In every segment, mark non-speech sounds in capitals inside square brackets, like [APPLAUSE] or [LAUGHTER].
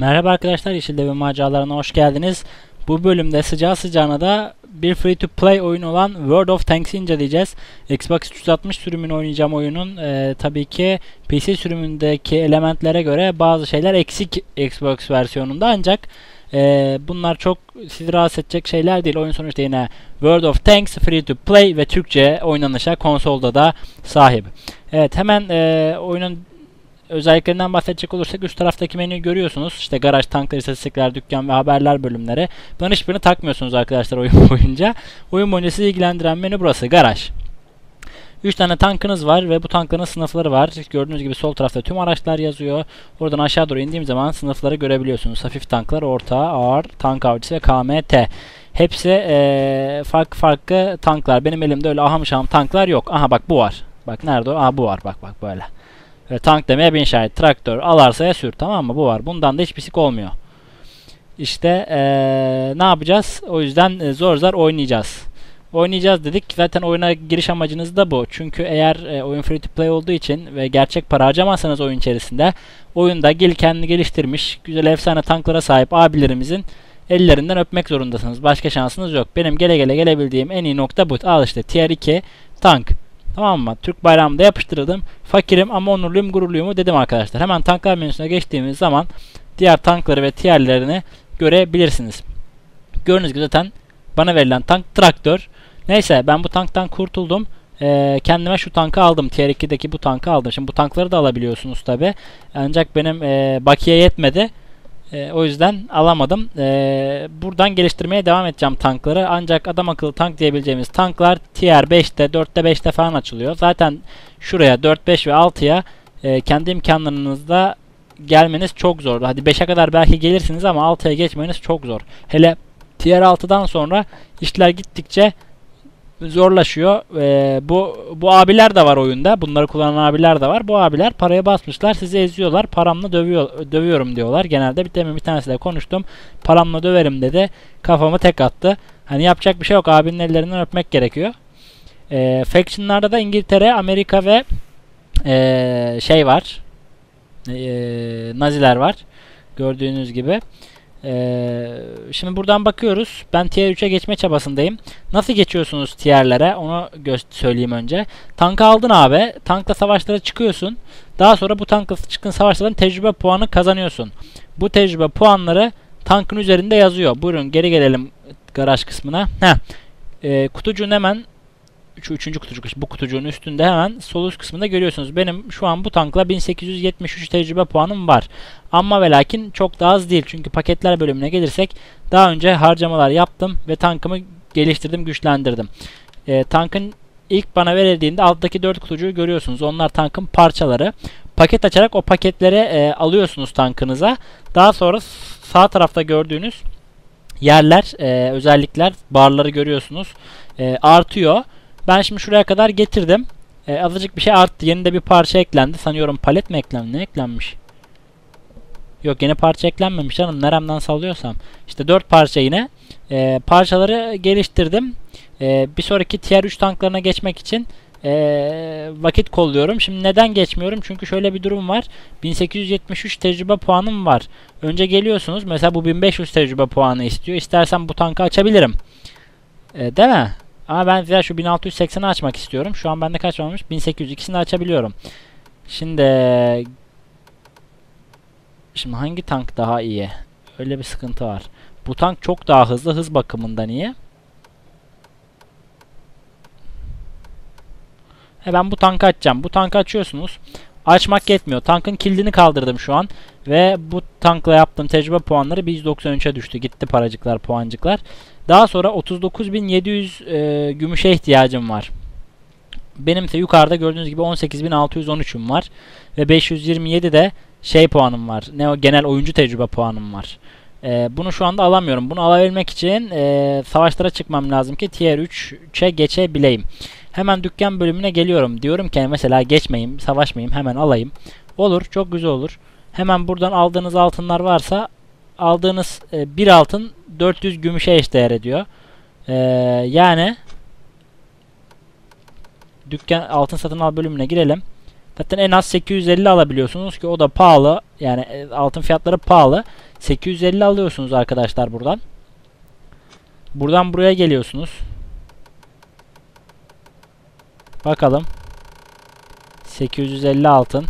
Merhaba arkadaşlar Yeşil Devin maceralarına hoş geldiniz. Bu bölümde sıcağı sıcağına da bir free to play oyun olan World of Tanks'i inceleyeceğiz. Xbox 360 sürümünü oynayacağım oyunun. Ee, tabii ki PC sürümündeki elementlere göre bazı şeyler eksik Xbox versiyonunda ancak e, bunlar çok sizi rahatsız edecek şeyler değil. Oyun sonuçta yine World of Tanks free to play ve Türkçe oynanışa konsolda da sahip. Evet hemen e, oyunun özelliklerinden bahsedecek olursak üst taraftaki menüyü görüyorsunuz. İşte garaj, tanklar, istatistikler, dükkan ve haberler bölümleri. Bunların hiçbirini takmıyorsunuz arkadaşlar oyun [LAUGHS] boyunca. Oyun boyunca sizi ilgilendiren menü burası. Garaj. 3 tane tankınız var ve bu tankların sınıfları var. Gördüğünüz gibi sol tarafta tüm araçlar yazıyor. Oradan aşağı doğru indiğim zaman sınıfları görebiliyorsunuz. Hafif tanklar, orta, ağır, tank avcısı ve KMT. Hepsi ee, farklı farklı tanklar. Benim elimde öyle aham şahım tanklar yok. Aha bak bu var. Bak nerede o? Aha bu var. Bak bak böyle. Ve tank demeye bin şahit. Traktör al arsaya sür. Tamam mı? Bu var. Bundan da hiç pislik olmuyor. İşte ee, ne yapacağız? O yüzden e, zor zor oynayacağız. Oynayacağız dedik. Zaten oyuna giriş amacınız da bu. Çünkü eğer e, oyun free to play olduğu için ve gerçek para harcamazsanız oyun içerisinde oyunda gel kendini geliştirmiş güzel efsane tanklara sahip abilerimizin ellerinden öpmek zorundasınız. Başka şansınız yok. Benim gele gele gelebildiğim en iyi nokta bu. Al işte tier 2 tank. Tamam mı? Türk bayrağımı da yapıştırdım. Fakirim ama onurluyum gururluyum dedim arkadaşlar. Hemen tanklar menüsüne geçtiğimiz zaman diğer tankları ve tierlerini görebilirsiniz. Gördüğünüz gibi zaten bana verilen tank traktör. Neyse ben bu tanktan kurtuldum. Ee, kendime şu tankı aldım. Tier 2'deki bu tankı aldım. Şimdi bu tankları da alabiliyorsunuz tabi. Ancak benim e, bakiye yetmedi. E, o yüzden alamadım. E, buradan geliştirmeye devam edeceğim tankları. Ancak adam akıllı tank diyebileceğimiz tanklar tier 5'te 4'te 5'te falan açılıyor. Zaten şuraya 4, 5 ve 6'ya e, kendi imkanlarınızda gelmeniz çok zor. Hadi 5'e kadar belki gelirsiniz ama 6'ya geçmeniz çok zor. Hele tier 6'dan sonra işler gittikçe zorlaşıyor. Ee, bu bu abiler de var oyunda. Bunları kullanan abiler de var. Bu abiler paraya basmışlar. Sizi eziyorlar. Paramla dövüyor dövüyorum diyorlar. Genelde bir demin bir tanesiyle konuştum. Paramla döverim dedi. Kafamı tek attı. Hani yapacak bir şey yok. Abinin ellerinden öpmek gerekiyor. Ee, Faction'larda da İngiltere, Amerika ve ee, şey var. Ee, Naziler var. Gördüğünüz gibi. Ee, şimdi buradan bakıyoruz. Ben tier 3'e geçme çabasındayım. Nasıl geçiyorsunuz tierlere? Onu söyleyeyim önce. Tankı aldın abi. Tankla savaşlara çıkıyorsun. Daha sonra bu tankla çıkın savaşların tecrübe puanı kazanıyorsun. Bu tecrübe puanları tankın üzerinde yazıyor. Buyurun geri gelelim garaj kısmına. Heh. Ee, kutucuğun hemen şu üçüncü kutucuk bu kutucuğun üstünde hemen sol üst kısmında görüyorsunuz. Benim şu an bu tankla 1873 tecrübe puanım var. Ama ve lakin çok da az değil. Çünkü paketler bölümüne gelirsek daha önce harcamalar yaptım ve tankımı geliştirdim, güçlendirdim. E, tankın ilk bana verildiğinde alttaki 4 kutucuğu görüyorsunuz. Onlar tankın parçaları. Paket açarak o paketleri e, alıyorsunuz tankınıza. Daha sonra sağ tarafta gördüğünüz yerler, e, özellikler, barları görüyorsunuz. E, artıyor. Ben şimdi şuraya kadar getirdim. E, azıcık bir şey arttı. Yeni de bir parça eklendi. Sanıyorum palet mi eklendi? Ne eklenmiş? Yok yeni parça eklenmemiş canım. Neremden sallıyorsam. İşte 4 parça yine. E, parçaları geliştirdim. E, bir sonraki tier 3 tanklarına geçmek için e, vakit kolluyorum. Şimdi neden geçmiyorum? Çünkü şöyle bir durum var. 1873 tecrübe puanım var. Önce geliyorsunuz. Mesela bu 1500 tecrübe puanı istiyor. İstersen bu tankı açabilirim. E, değil mi? Ama ben size şu 1680'i açmak istiyorum. Şu an bende kaç varmış? 1800. İkisini açabiliyorum. Şimdi Şimdi hangi tank daha iyi? Öyle bir sıkıntı var. Bu tank çok daha hızlı hız bakımından iyi. He ben bu tankı açacağım. Bu tankı açıyorsunuz. Açmak yetmiyor. Tankın kilidini kaldırdım şu an. Ve bu tankla yaptığım tecrübe puanları 193'e düştü. Gitti paracıklar, puancıklar. Daha sonra 39.700 e, gümüşe ihtiyacım var. Benim ise yukarıda gördüğünüz gibi 18.613'üm var. Ve 527 de şey puanım var. Ne o genel oyuncu tecrübe puanım var. E, bunu şu anda alamıyorum. Bunu alabilmek için e, savaşlara çıkmam lazım ki tier 3'e geçebileyim. Hemen dükkan bölümüne geliyorum. Diyorum ki mesela geçmeyeyim, savaşmayayım, hemen alayım. Olur, çok güzel olur. Hemen buradan aldığınız altınlar varsa aldığınız e, bir altın 400 gümüşe eşdeğer ediyor. E, yani dükkan altın satın al bölümüne girelim. Zaten en az 850 alabiliyorsunuz ki o da pahalı. Yani e, altın fiyatları pahalı. 850 alıyorsunuz arkadaşlar buradan. Buradan buraya geliyorsunuz. Bakalım. 850 altın.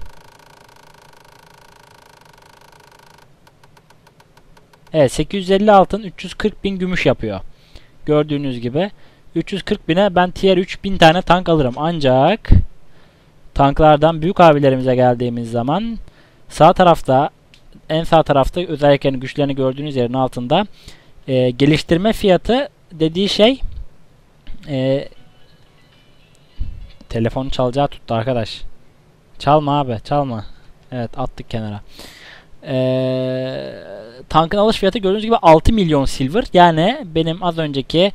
Evet 850 altın 340 bin gümüş yapıyor. Gördüğünüz gibi. 340 bine ben tier 3 bin tane tank alırım. Ancak tanklardan büyük abilerimize geldiğimiz zaman sağ tarafta en sağ tarafta özellikle güçlerini gördüğünüz yerin altında e, geliştirme fiyatı dediği şey e, telefon çalacağı tuttu arkadaş. Çalma abi çalma. Evet attık kenara. Ee, tankın alış fiyatı gördüğünüz gibi 6 milyon silver. Yani benim az önceki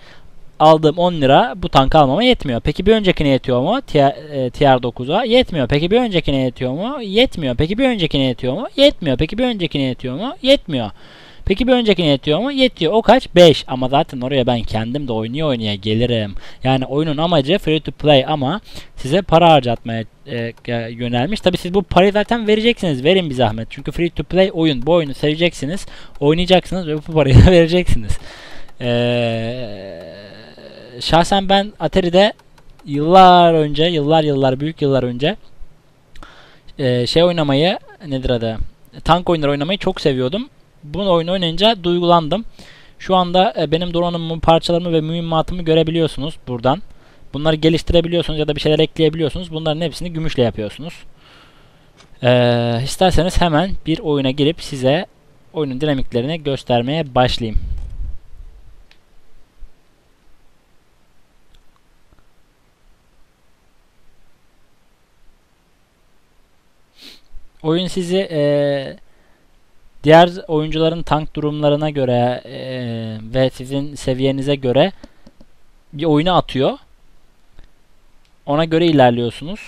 aldığım 10 lira bu tankı almama yetmiyor. Peki bir öncekine yetiyor mu? Tier, e, tier 9'a yetmiyor. Peki bir öncekine yetiyor mu? Yetmiyor. Peki bir öncekine yetiyor mu? Yetmiyor. Peki bir öncekine yetiyor mu? Yetmiyor. Peki bir öncekine yetiyor mu? Yetiyor. O kaç? 5. Ama zaten oraya ben kendim de oynaya oynaya gelirim. Yani oyunun amacı free to play ama size para harcatmaya e, yönelmiş. Tabi siz bu parayı zaten vereceksiniz. Verin bir zahmet. Çünkü free to play oyun. Bu oyunu seveceksiniz. Oynayacaksınız ve bu parayı da [LAUGHS] vereceksiniz. Eee şahsen ben Atari'de yıllar önce, yıllar yıllar, büyük yıllar önce e, şey oynamayı, nedir adı? Tank oyunları oynamayı çok seviyordum. Bu oyunu oynayınca duygulandım. Şu anda e, benim donanımımı, parçalarımı ve mühimmatımı görebiliyorsunuz buradan. Bunları geliştirebiliyorsunuz ya da bir şeyler ekleyebiliyorsunuz. Bunların hepsini gümüşle yapıyorsunuz. Ee, isterseniz hemen bir oyuna girip size oyunun dinamiklerini göstermeye başlayayım. Oyun sizi e, diğer oyuncuların tank durumlarına göre e, ve sizin seviyenize göre bir oyuna atıyor. Ona göre ilerliyorsunuz.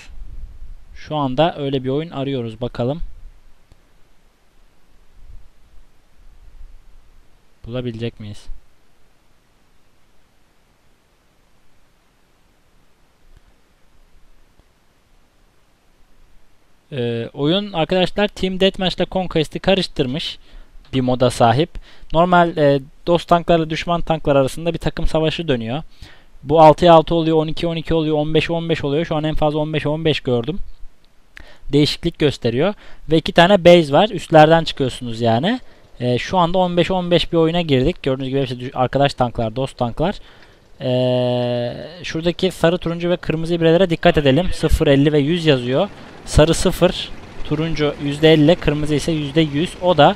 Şu anda öyle bir oyun arıyoruz bakalım. Bulabilecek miyiz? Ee, oyun arkadaşlar Team Deathmatch ile Conquest'i karıştırmış bir moda sahip. Normal e, dost tanklarla düşman tanklar arasında bir takım savaşı dönüyor. Bu 6'ya 6 oluyor, 12 12 oluyor, 15 15 oluyor. Şu an en fazla 15 15 gördüm. Değişiklik gösteriyor. Ve iki tane base var. Üstlerden çıkıyorsunuz yani. E, şu anda 15 15 bir oyuna girdik. Gördüğünüz gibi hepsi arkadaş tanklar, dost tanklar. Ee, şuradaki sarı, turuncu ve kırmızı ibrelere dikkat edelim. 0, 50 ve 100 yazıyor. Sarı 0, turuncu %50, kırmızı ise %100. O da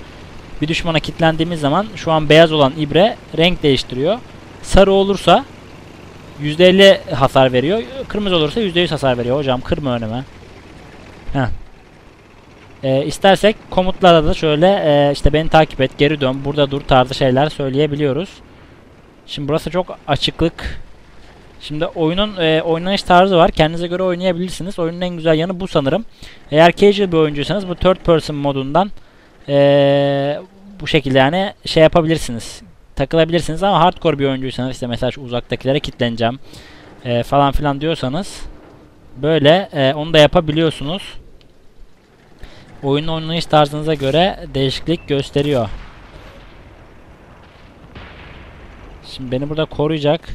bir düşmana kilitlendiğimiz zaman şu an beyaz olan ibre renk değiştiriyor. Sarı olursa %50 hasar veriyor. Kırmızı olursa %100 hasar veriyor. Hocam kırma önüme. Heh. Ee, istersek komutlarda da şöyle e, işte beni takip et, geri dön, burada dur tarzı şeyler söyleyebiliyoruz. Şimdi burası çok açıklık. Şimdi oyunun e, oynanış tarzı var. Kendinize göre oynayabilirsiniz. Oyunun en güzel yanı bu sanırım. Eğer casual bir oyuncuysanız bu third person modundan e, bu şekilde yani şey yapabilirsiniz. Takılabilirsiniz ama hardcore bir oyuncuysanız işte mesela şu uzaktakilere kilitleneceğim e, falan filan diyorsanız böyle e, onu da yapabiliyorsunuz. Oyunun oynanış tarzınıza göre değişiklik gösteriyor. Şimdi beni burada koruyacak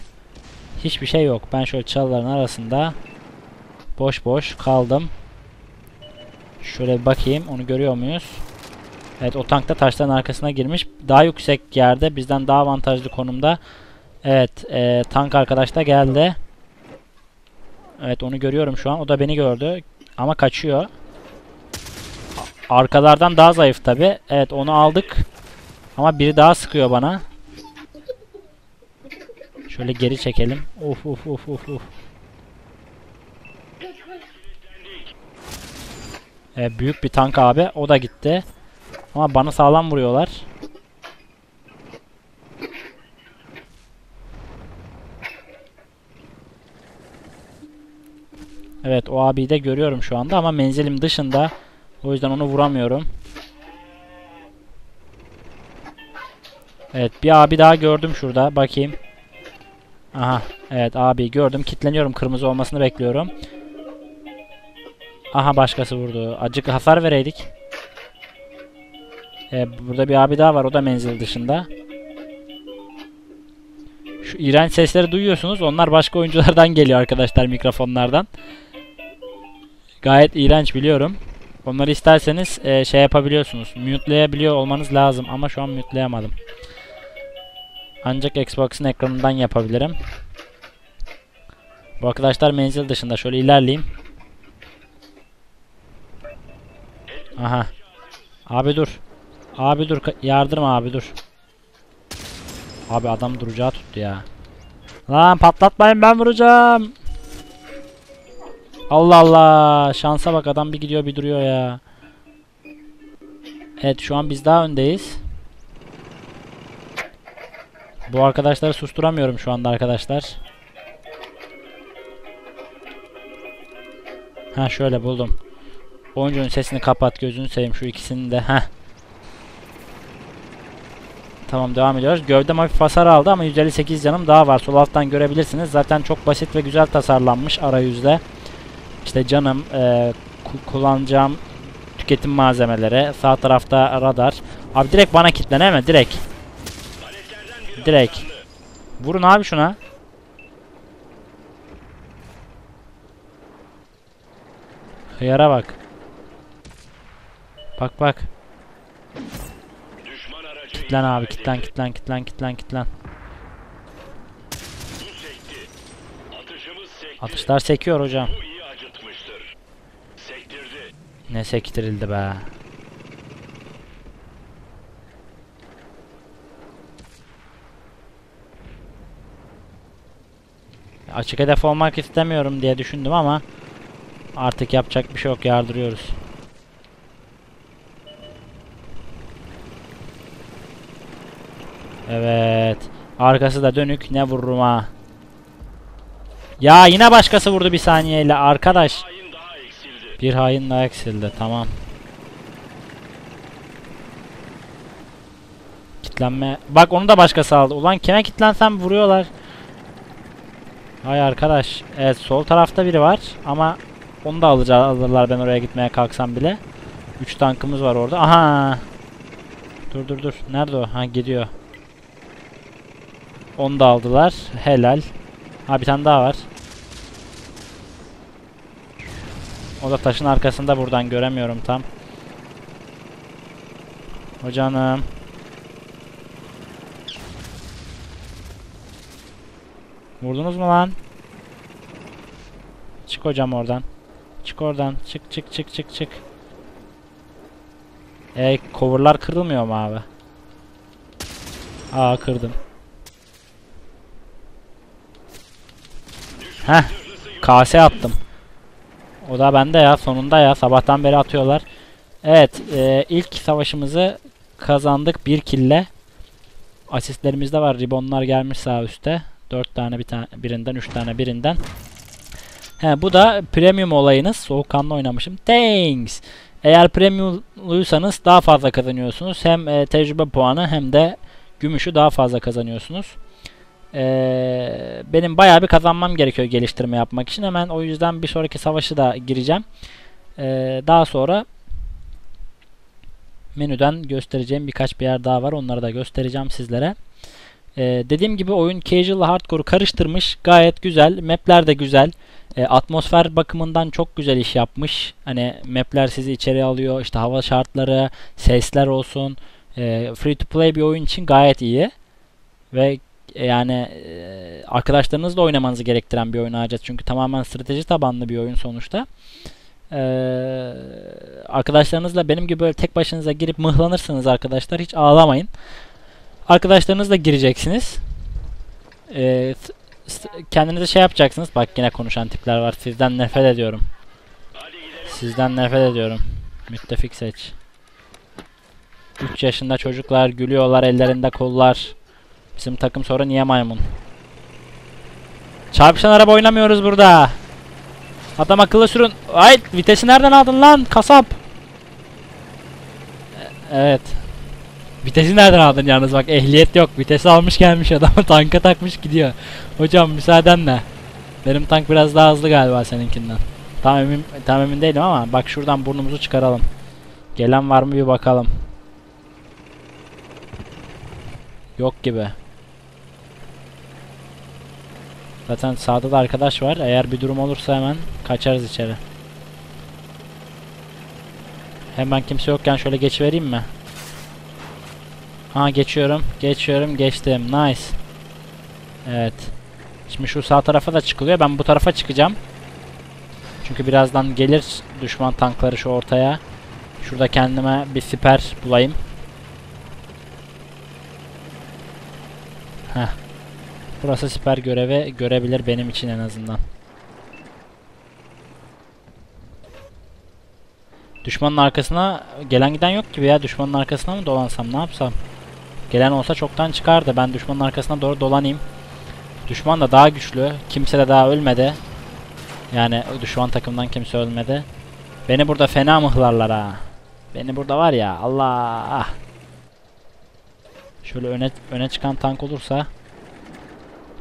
hiçbir şey yok. Ben şöyle çalıların arasında boş boş kaldım. Şöyle bir bakayım. Onu görüyor muyuz? Evet o tank da taşların arkasına girmiş. Daha yüksek yerde bizden daha avantajlı konumda. Evet e, tank arkadaş da geldi. Evet onu görüyorum şu an. O da beni gördü. Ama kaçıyor. Arkalardan daha zayıf tabi. Evet onu aldık. Ama biri daha sıkıyor bana. Şöyle geri çekelim. Of of of of of. Ee, büyük bir tank abi. O da gitti. Ama bana sağlam vuruyorlar. Evet o abiyi de görüyorum şu anda ama menzilim dışında. O yüzden onu vuramıyorum. Evet bir abi daha gördüm şurada. Bakayım. Aha. Evet abi gördüm. Kitleniyorum. Kırmızı olmasını bekliyorum. Aha başkası vurdu. Acık hasar vereydik. Ee, burada bir abi daha var. O da menzil dışında. Şu iğrenç sesleri duyuyorsunuz. Onlar başka oyunculardan geliyor arkadaşlar mikrofonlardan. Gayet iğrenç biliyorum. Onları isterseniz e, şey yapabiliyorsunuz. Mute'layabiliyor olmanız lazım ama şu an mute'layamadım. Ancak Xbox'ın ekranından yapabilirim. Bu arkadaşlar menzil dışında. Şöyle ilerleyeyim. Aha. Abi dur. Abi dur. Yardırma abi dur. Abi adam duracağı tuttu ya. Lan patlatmayın ben vuracağım. Allah Allah. Şansa bak adam bir gidiyor bir duruyor ya. Evet şu an biz daha öndeyiz. Bu arkadaşları susturamıyorum şu anda arkadaşlar. Ha şöyle buldum. Oyuncunun sesini kapat gözünü seveyim şu ikisini de. Heh. Tamam devam ediyoruz. Gövdem hafif hasar aldı ama 158 canım daha var. Sol alttan görebilirsiniz. Zaten çok basit ve güzel tasarlanmış arayüzde. İşte canım, e, ku- kullanacağım tüketim malzemeleri, sağ tarafta radar. Abi direkt bana kilitlen mi? Direkt. Direkt. Vurun abi şuna. Hıyara bak. Bak bak. Kitlen abi kitlen kitlen kitlen kitlen kitlen. Atışlar sekiyor hocam. Ne sektirildi be. Açık hedef olmak istemiyorum diye düşündüm ama artık yapacak bir şey yok yardırıyoruz. Evet. Arkası da dönük. Ne vururum ha. Ya yine başkası vurdu bir saniyeyle arkadaş. Bir hain daha eksildi. Tamam. Kitlenme. Bak onu da başkası aldı. Ulan kime kitlensem vuruyorlar. Hay arkadaş. Evet sol tarafta biri var ama onu da alacağız alırlar ben oraya gitmeye kalksam bile. 3 tankımız var orada. Aha. Dur dur dur. Nerede o? Ha gidiyor. Onu da aldılar. Helal. Ha bir tane daha var. O da taşın arkasında buradan göremiyorum tam. Hocanım. Vurdunuz mu lan? Çık hocam oradan. Çık oradan. Çık çık çık çık çık. E coverlar kırılmıyor mu abi? Aa kırdım. Heh. Kase attım. O da bende ya sonunda ya sabahtan beri atıyorlar. Evet e, ilk savaşımızı kazandık bir kille. Asistlerimizde var. Ribonlar gelmiş sağ üstte. 4 tane bir tane birinden 3 tane birinden. He bu da premium olayınız. Soğukkanlı oynamışım. Thanks. Eğer premiumluysanız daha fazla kazanıyorsunuz. Hem e, tecrübe puanı hem de gümüşü daha fazla kazanıyorsunuz. Ee, benim bayağı bir kazanmam gerekiyor geliştirme yapmak için. Hemen o yüzden bir sonraki savaşı da gireceğim. Ee, daha sonra menüden göstereceğim birkaç bir yer daha var. Onları da göstereceğim sizlere. Ee, dediğim gibi oyun casual ile hardcore karıştırmış. Gayet güzel. Map'ler de güzel. Ee, atmosfer bakımından çok güzel iş yapmış. Hani map'ler sizi içeri alıyor. İşte hava şartları, sesler olsun. Ee, free to play bir oyun için gayet iyi. Ve e, yani e, arkadaşlarınızla oynamanızı gerektiren bir oyun ayrıca. Çünkü tamamen strateji tabanlı bir oyun sonuçta. Ee, arkadaşlarınızla benim gibi böyle tek başınıza girip mıhlanırsınız arkadaşlar. Hiç ağlamayın. Arkadaşlarınızla gireceksiniz. Ee, kendinize şey yapacaksınız. Bak yine konuşan tipler var. Sizden nefret ediyorum. Sizden nefret ediyorum. Müttefik seç. 3 yaşında çocuklar gülüyorlar ellerinde kollar. Bizim takım sonra niye maymun? Çarpışan araba oynamıyoruz burada. Adam akıllı sürün. Ay vitesi nereden aldın lan kasap? E- Evet. Vitesi nereden aldın yalnız bak ehliyet yok. Vitesi almış gelmiş adam [LAUGHS] tanka takmış gidiyor. Hocam müsaadenle. Benim tank biraz daha hızlı galiba seninkinden. Tam emin, tam emin değilim ama bak şuradan burnumuzu çıkaralım. Gelen var mı bir bakalım. Yok gibi. Zaten sağda da arkadaş var. Eğer bir durum olursa hemen kaçarız içeri. Hemen kimse yokken şöyle geçivereyim mi? Ha geçiyorum. Geçiyorum. Geçtim. Nice. Evet. Şimdi şu sağ tarafa da çıkılıyor. Ben bu tarafa çıkacağım. Çünkü birazdan gelir düşman tankları şu ortaya. Şurada kendime bir siper bulayım. Heh. Burası siper görevi görebilir benim için en azından. Düşmanın arkasına gelen giden yok gibi ya. Düşmanın arkasına mı dolansam ne yapsam? Gelen olsa çoktan çıkardı. Ben düşmanın arkasına doğru dolanayım. Düşman da daha güçlü. Kimse de daha ölmedi. Yani düşman takımdan kimse ölmedi. Beni burada fena mıhlarlar ha. Beni burada var ya Allah. Şöyle öne öne çıkan tank olursa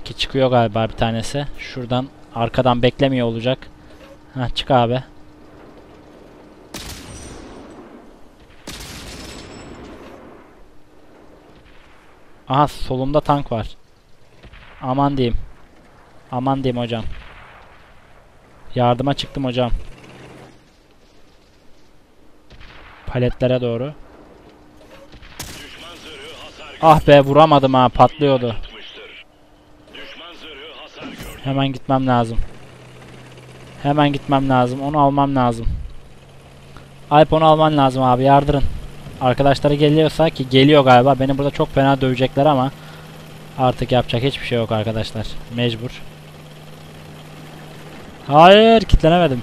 ki çıkıyor galiba bir tanesi. Şuradan arkadan beklemiyor olacak. Ha çık abi. Aha solumda tank var. Aman diyeyim. Aman diyeyim hocam. Yardıma çıktım hocam. Paletlere doğru. Ah be vuramadım ha patlıyordu. Hemen gitmem lazım. Hemen gitmem lazım. Onu almam lazım. Alp onu alman lazım abi yardırın. Arkadaşları geliyorsa ki geliyor galiba. Beni burada çok fena dövecekler ama artık yapacak hiçbir şey yok arkadaşlar. Mecbur. Hayır kitlenemedim.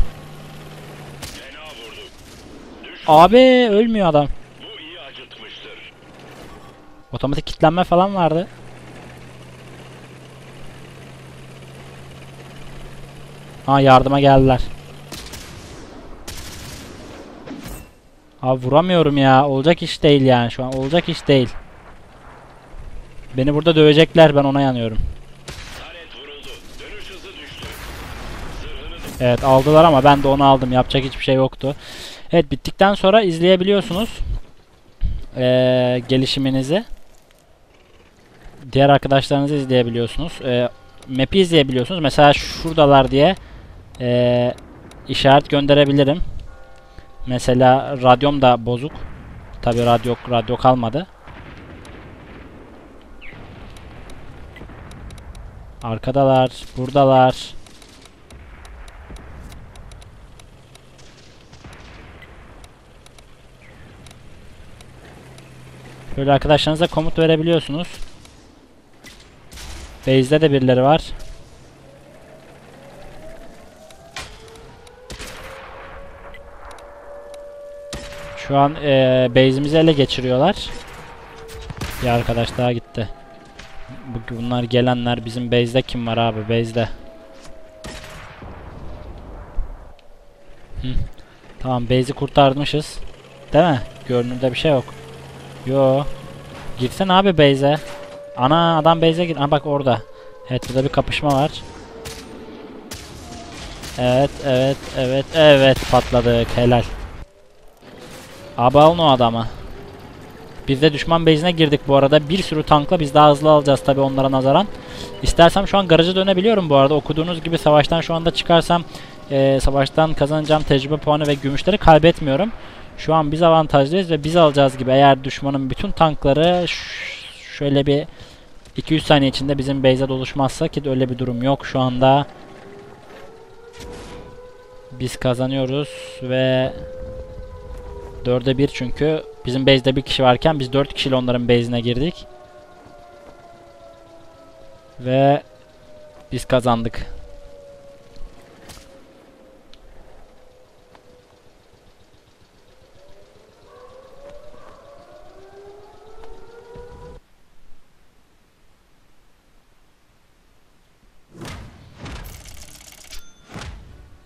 Abi ölmüyor adam. Otomatik kitlenme falan vardı. Ha yardıma geldiler. Abi vuramıyorum ya. Olacak iş değil yani şu an. Olacak iş değil. Beni burada dövecekler. Ben ona yanıyorum. Evet aldılar ama ben de onu aldım. Yapacak hiçbir şey yoktu. Evet bittikten sonra izleyebiliyorsunuz. Ee, gelişiminizi. Diğer arkadaşlarınızı izleyebiliyorsunuz. Ee, map'i izleyebiliyorsunuz. Mesela şuradalar diye ee, işaret gönderebilirim. Mesela radyom da bozuk. Tabi radyo radyo kalmadı. Arkadalar, buradalar. Böyle arkadaşlarınıza komut verebiliyorsunuz. Base'de de birileri var. Şu an eee base'imizi ele geçiriyorlar. Bir arkadaş daha gitti. Bu, bunlar gelenler bizim base'de kim var abi base'de? Hı. Tamam base'i kurtarmışız. Değil mi? Görünürde bir şey yok. Yo. Girsen abi base'e. Ana adam base'e gir. Ha bak orada. Evet burada bir kapışma var. Evet evet evet evet patladık helal. Abi alın o adamı. Biz de düşman base'ine girdik bu arada. Bir sürü tankla biz daha hızlı alacağız tabi onlara nazaran. İstersem şu an garaja dönebiliyorum bu arada. Okuduğunuz gibi savaştan şu anda çıkarsam eee, savaştan kazanacağım tecrübe puanı ve gümüşleri kaybetmiyorum. Şu an biz avantajlıyız ve biz alacağız gibi. Eğer düşmanın bütün tankları şöyle bir 200 saniye içinde bizim base'e doluşmazsa ki öyle bir durum yok şu anda. Biz kazanıyoruz ve 4'e 1 çünkü bizim base'de bir kişi varken biz 4 kişiyle onların base'ine girdik. Ve biz kazandık.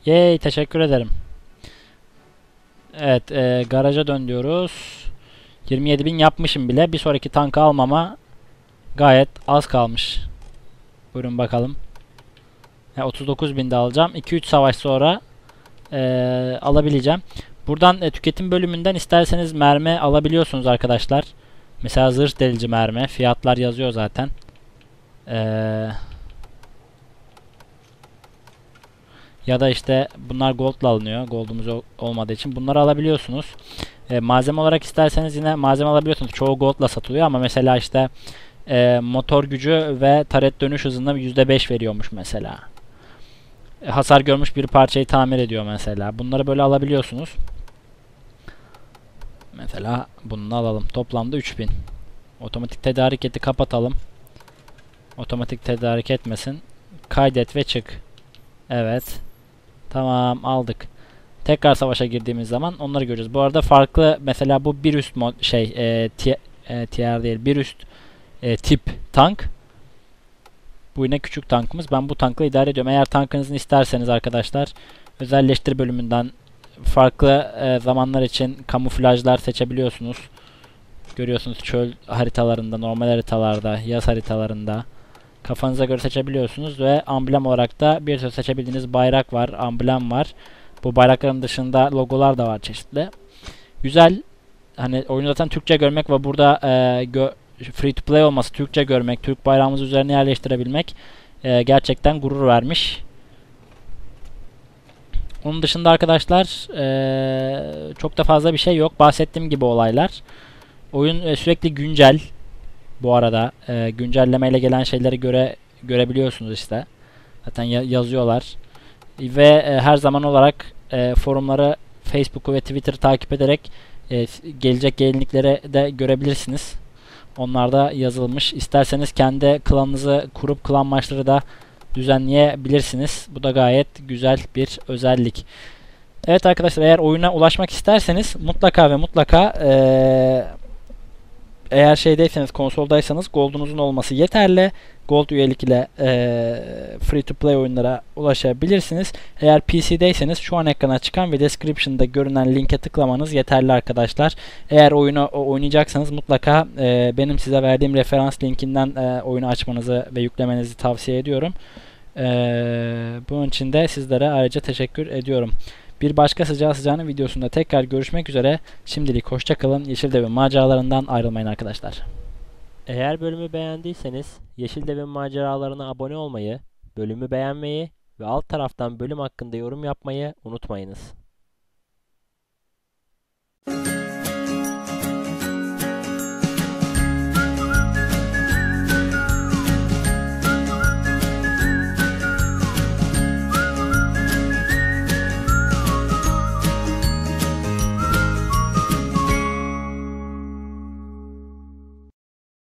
Yay teşekkür ederim. Evet e, garaja dön diyoruz. 27.000 yapmışım bile. Bir sonraki tankı almama gayet az kalmış. Buyurun bakalım. Ya 39.000 de alacağım. 2-3 savaş sonra e, alabileceğim. Buradan e, tüketim bölümünden isterseniz mermi alabiliyorsunuz arkadaşlar. Mesela zırh delici mermi. Fiyatlar yazıyor zaten. Eee ya da işte bunlar goldla alınıyor. Gold'umuz ol- olmadığı için bunları alabiliyorsunuz. E, malzeme olarak isterseniz yine malzeme alabiliyorsunuz. Çoğu goldla satılıyor ama mesela işte e, motor gücü ve taret dönüş hızında %5 veriyormuş mesela. E, hasar görmüş bir parçayı tamir ediyor mesela. Bunları böyle alabiliyorsunuz. Mesela bunu alalım. Toplamda 3000. Otomatik tedarik eti kapatalım. Otomatik tedarik etmesin. Kaydet ve çık. Evet. Tamam aldık. Tekrar savaşa girdiğimiz zaman onları göreceğiz. Bu arada farklı mesela bu bir üst mod şey e, e, tier değil bir üst e, tip tank. Bu yine küçük tankımız. Ben bu tankla idare ediyorum. Eğer tankınızı isterseniz arkadaşlar özelleştir bölümünden farklı e, zamanlar için kamuflajlar seçebiliyorsunuz. Görüyorsunuz çöl haritalarında, normal haritalarda, yaz haritalarında kafanıza göre seçebiliyorsunuz ve amblem olarak da bir sürü seçebildiğiniz bayrak var, amblem var. Bu bayrakların dışında logolar da var çeşitli. Güzel. Hani oyunu zaten Türkçe görmek ve burada e, gö- free to play olması, Türkçe görmek, Türk bayrağımızı üzerine yerleştirebilmek e, gerçekten gurur vermiş. Onun dışında arkadaşlar e, çok da fazla bir şey yok. Bahsettiğim gibi olaylar. Oyun e, sürekli güncel. Bu arada e, güncellemeyle gelen şeyleri göre görebiliyorsunuz işte. Zaten ya- yazıyorlar. Ve e, her zaman olarak e, forumları Facebook'u ve Twitter'ı takip ederek e, gelecek yenilikleri de görebilirsiniz. Onlarda yazılmış. İsterseniz kendi klanınızı kurup klan maçları da düzenleyebilirsiniz. Bu da gayet güzel bir özellik. Evet arkadaşlar eğer oyuna ulaşmak isterseniz mutlaka ve mutlaka eee eğer şeydeyseniz konsoldaysanız Gold'unuzun olması yeterli. Gold üyelik eee, free to play oyunlara ulaşabilirsiniz. Eğer PC'deyseniz şu an ekrana çıkan ve description'da görünen linke tıklamanız yeterli arkadaşlar. Eğer oyunu oynayacaksanız mutlaka eee, benim size verdiğim referans linkinden eee, oyunu açmanızı ve yüklemenizi tavsiye ediyorum. Eee, bunun için de sizlere ayrıca teşekkür ediyorum. Bir başka sıcağı sıcağının videosunda tekrar görüşmek üzere. Şimdilik hoşça kalın. Yeşil Devin maceralarından ayrılmayın arkadaşlar. Eğer bölümü beğendiyseniz Yeşil Devin maceralarına abone olmayı, bölümü beğenmeyi ve alt taraftan bölüm hakkında yorum yapmayı unutmayınız.